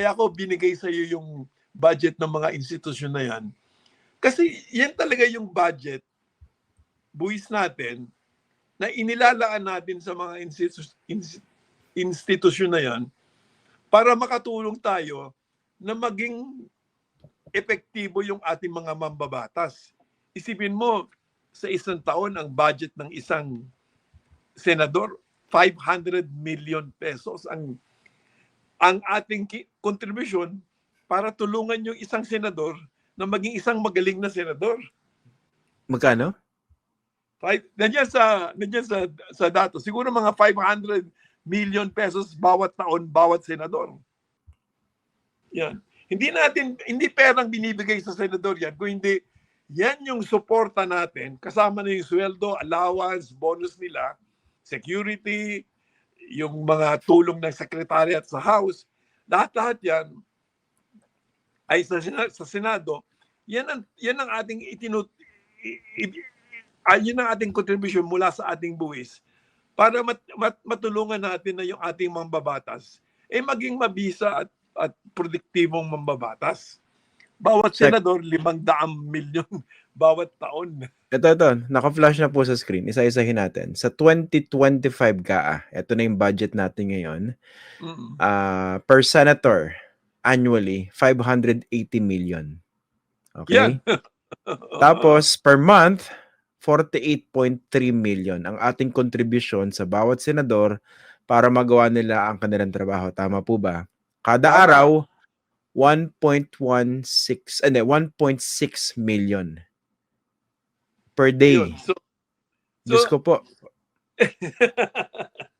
kaya ako binigay sa iyo yung budget ng mga institusyon na yan. Kasi yan talaga yung budget, buwis natin, na inilalaan natin sa mga institu- ins- institusyon na yan para makatulong tayo na maging epektibo yung ating mga mambabatas. Isipin mo, sa isang taon, ang budget ng isang senador, 500 million pesos ang ang ating contribution para tulungan yung isang senador na maging isang magaling na senador. Magkano? Five, nandiyan sa nandiyan sa sa datos. Siguro mga 500 million pesos bawat taon bawat senador. Yan. Hindi natin hindi perang binibigay sa senador yan, kung hindi yan yung suporta natin kasama na yung sweldo, allowance, bonus nila, security, yung mga tulong ng secretariat sa house, lahat-lahat yan ay sa, sa Senado, yan ang, yan ang ating itinut ay yun ang ating contribution mula sa ating buwis para mat, mat, matulungan natin na yung ating mambabatas eh maging mabisa at, at produktibong mambabatas. Bawat senador, limang daang milyon bawat taon. Ito, ito. Naka-flash na po sa screen. Isa-isahin natin. Sa 2025 ka, ah, ito na yung budget natin ngayon. Ah, per senator, annually, 580 million. Okay? Yan. Tapos, per month, 48.3 million ang ating contribution sa bawat senador para magawa nila ang kanilang trabaho. Tama po ba? Kada araw, 1.16, hindi, 1.6 million per day. Yun. So, Diyos so ko po.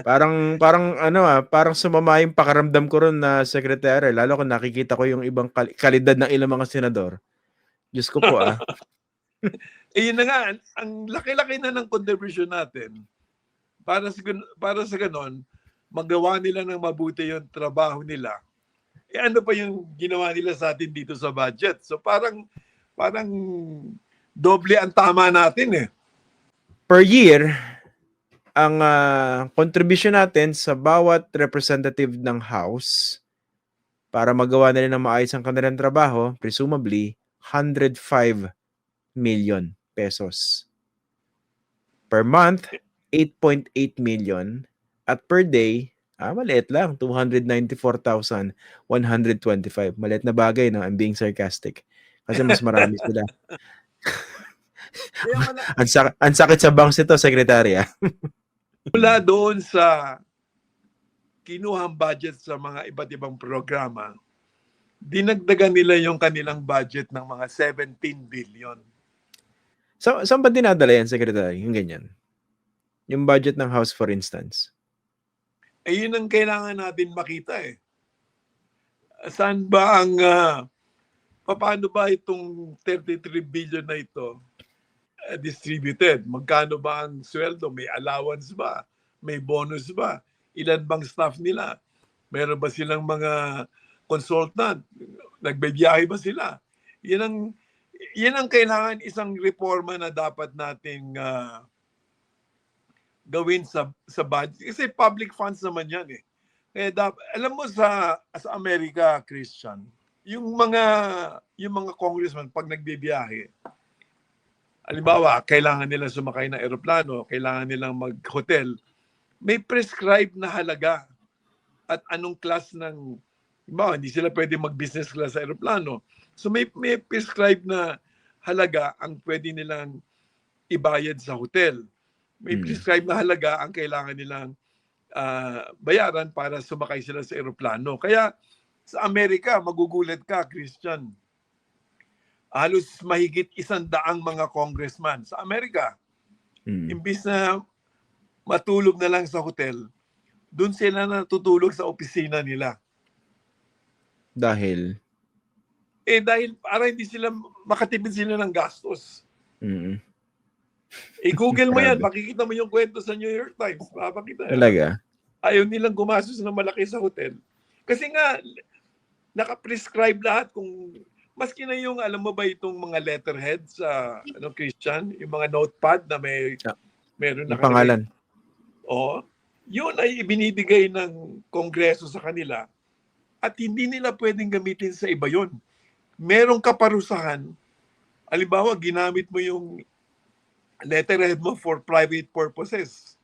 Parang parang ano ah, parang sumama yung pakaramdam ko ron na sekretary lalo kung nakikita ko yung ibang kal- kalidad ng ilang mga senador. Diyos ko po ah. eh yun na nga, ang- laki-laki na ng contribution natin para sa, para sa ganon, magawa nila ng mabuti yung trabaho nila. Eh ano pa yung ginawa nila sa atin dito sa budget? So parang parang doble ang tama natin eh. Per year, ang ah, contribution natin sa bawat representative ng house para magawa nila ng maayos ang kanilang trabaho, presumably 105 million pesos. Per month, 8.8 million. At per day, ah, maliit lang, 294,125. Maliit na bagay, no? I'm being sarcastic. Kasi mas marami sila. Ang, sak- ang sakit sa banks ito, sekretary. ah. mula doon sa kinuhang budget sa mga iba't ibang programa, dinagdagan nila yung kanilang budget ng mga 17 billion. Sa saan ba dinadala yan, Secretary? Yung ganyan. Yung budget ng house, for instance. Eh yun ang kailangan natin makita eh. Saan ba ang, ah, paano ba itong 33 billion na ito ah, distributed? Magkano ba ang sweldo? May allowance ba? May bonus ba? Ilan bang staff nila? Meron ba silang mga consultant? Nagbibiyahe ba sila? Yan ang, yan ang kailangan isang reforma na dapat nating ah, gawin sa sa budget kasi public funds naman yan eh. Kaya dap, alam mo sa sa Amerika Christian, yung mga yung mga congressman pag nagbibiyahe, halimbawa, kailangan nila sumakay ng eroplano, kailangan nilang mag-hotel, may prescribed na halaga at anong class ng halimbawa, hindi sila pwede mag-business class sa eroplano. So may may prescribed na halaga ang pwede nilang ibayad sa hotel may Hmm. prescribed na halaga ang kailangan nilang ah, bayaran para sumakay sila sa eroplano. Kaya sa Amerika, magugulat ka, Christian. Halos mahigit isang daang mga congressman sa Amerika. Mm. Imbis na matulog na lang sa hotel, doon sila natutulog sa opisina nila. Dahil, Eh dahil para hindi sila makatipid sila ng gastos. mm, Eh Google mo yan, makikita mo yung kwento sa New York Times. Papakita. yan. talaga. ayaw nilang gumastos ng malaki sa hotel. Kasi nga, naka-prescribe lahat kung maski na yung, alam mo ba itong mga letterhead sa ano, Christian, yung mga notepad na may Ah, meron nakalagay. pangalan. Oo. Yun ay ibinibigay ng kongreso sa kanila at hindi nila pwedeng gamitin sa iba yon. Merong kaparusahan. Halimbawa, ginamit mo yung letterhead mo for private purposes.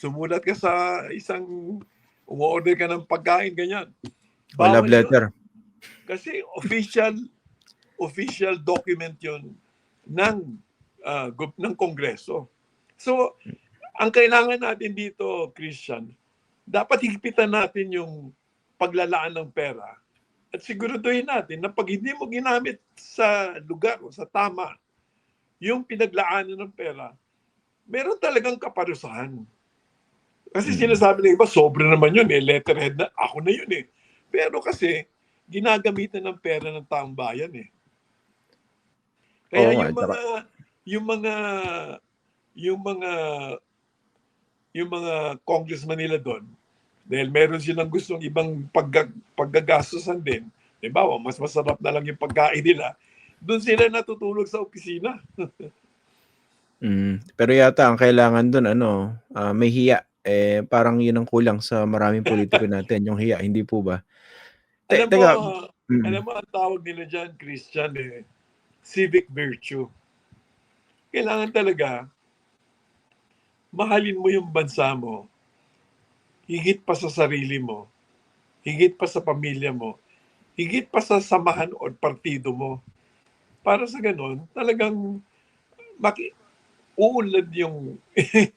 Sumulat ka sa isang umorder ka ng pagkain, ganyan. O Bawal love yun. letter. Kasi official official document 'yon ng gup- ng Kongreso. So, ang kailangan natin dito, Christian, dapat higpitan natin yung paglalaan ng pera at siguraduhin natin na pag hindi mo ginamit sa lugar o sa tama yung pinaglaanan ng pera, meron talagang kaparusahan. Kasi Mm. sinasabi ng iba, sobra naman yun eh, letterhead na, ako na yun eh. Pero kasi, ginagamitan ng pera ng taong bayan eh. Kaya nga, yung mga yung mga yung mga yung mga congressman nila doon dahil meron silang gustong ibang pagga, paggagastusan din. Diba, mas masarap na lang yung pagkain nila. Doon sila natutulog sa opisina. Mm, pero yata ang kailangan doon ano, ah, may hiya. Eh parang 'yun ang kulang sa maraming politiko natin, yung hiya, hindi po ba? Te- Alam mo, teka, ah, mm, alam mo ang tawag nila dyan, Christian, eh, civic virtue. Kailangan talaga mahalin mo yung bansa mo higit pa sa sarili mo, higit pa sa pamilya mo, higit pa sa samahan o partido mo. Para sa ganun, talagang maki uunlad yung,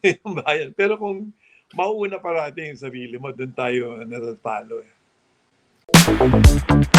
yung bayan. Pero kung mauuna parati yung sarili mo, doon tayo natatalo. Eh. Thank you.